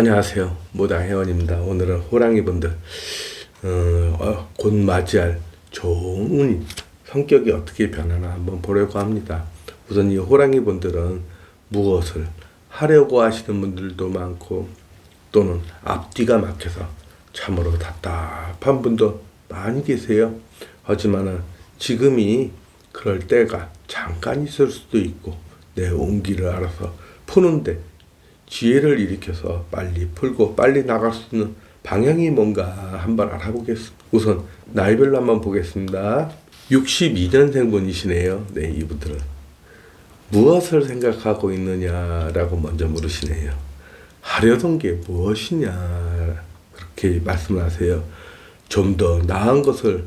안녕하세요. 모다 회원입니다. 오늘은 호랑이 분들 어, 어, 곧 맞이할 좋은 성격이 어떻게 변하나 한번 보려고 합니다. 우선 이 호랑이 분들은 무엇을 하려고 하시는 분들도 많고 또는 앞뒤가 막혀서 참으로 답답한 분도 많이 계세요. 하지만은 지금이 그럴 때가 잠깐 있을 수도 있고 내 온기를 알아서 푸는데 지혜를 일으켜서 빨리 풀고 빨리 나갈 수 있는 방향이 뭔가 한번 알아보겠습니다. 우선 나이별로 한번 보겠습니다. 62년생 분이시네요. 네, 이분들은. 무엇을 생각하고 있느냐라고 먼저 물으시네요. 하려던 게 무엇이냐 그렇게 말씀을 하세요. 좀 더 나은 것을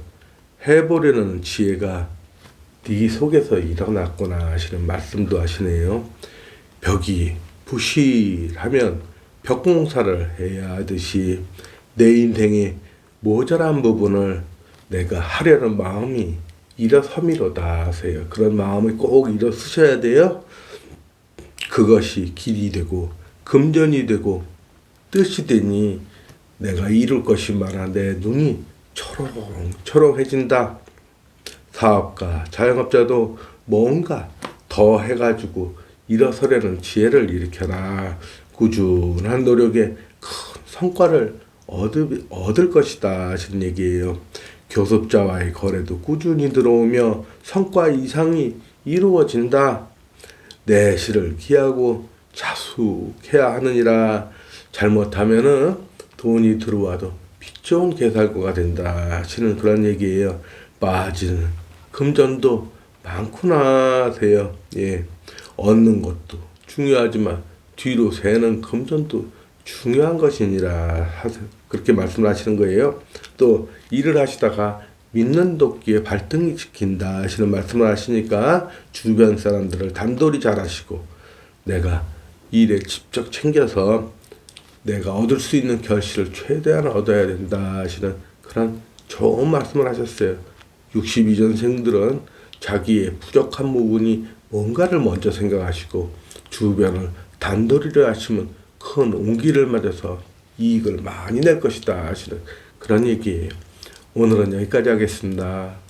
해보려는 지혜가 네 속에서 일어났구나 하시는 말씀도 하시네요. 벽이 부실하면 벽공사를 해야 하듯이 내 인생의 모자란 부분을 내가 하려는 마음이 일어섬이로다 하세요. 그런 마음을 꼭 일어서셔야 돼요. 그것이 길이 되고 금전이 되고 뜻이 되니 내가 이룰 것이 많아 내 눈이 초롱초롱해진다. 사업가, 자영업자도 뭔가 더 해가지고 일어서려는 지혜를 일으켜라. 꾸준한 노력에 큰 성과를 얻을, 얻을 것이다 하시는 얘기예요. 교섭자와의 거래도 꾸준히 들어오며 성과 이상이 이루어진다. 내 시를 기하고 자숙해야 하느니라. 잘못하면은 돈이 들어와도 빚 좋은 개살구가 된다 하시는 그런 얘기예요. 빠지는 금전도 많구나 하세요. 예. 얻는 것도 중요하지만 뒤로 새는 금전도 중요한 것이니라. 그렇게 말씀하시는 거예요. 또 일을 하시다가 믿는 도끼에 발등이 지킨다 하시는 말씀을 하시니까 주변 사람들을 단돌이 잘 하시고 내가 일에 직접 챙겨서 내가 얻을 수 있는 결실을 최대한 얻어야 된다 하시는 그런 좋은 말씀을 하셨어요. 62년생들은 자기의 부족한 부분이 뭔가를 먼저 생각하시고 주변을 단도리를 하시면 큰 온기를 맞아서 이익을 많이 낼 것이다 하시는 그런 얘기예요. 오늘은 여기까지 하겠습니다.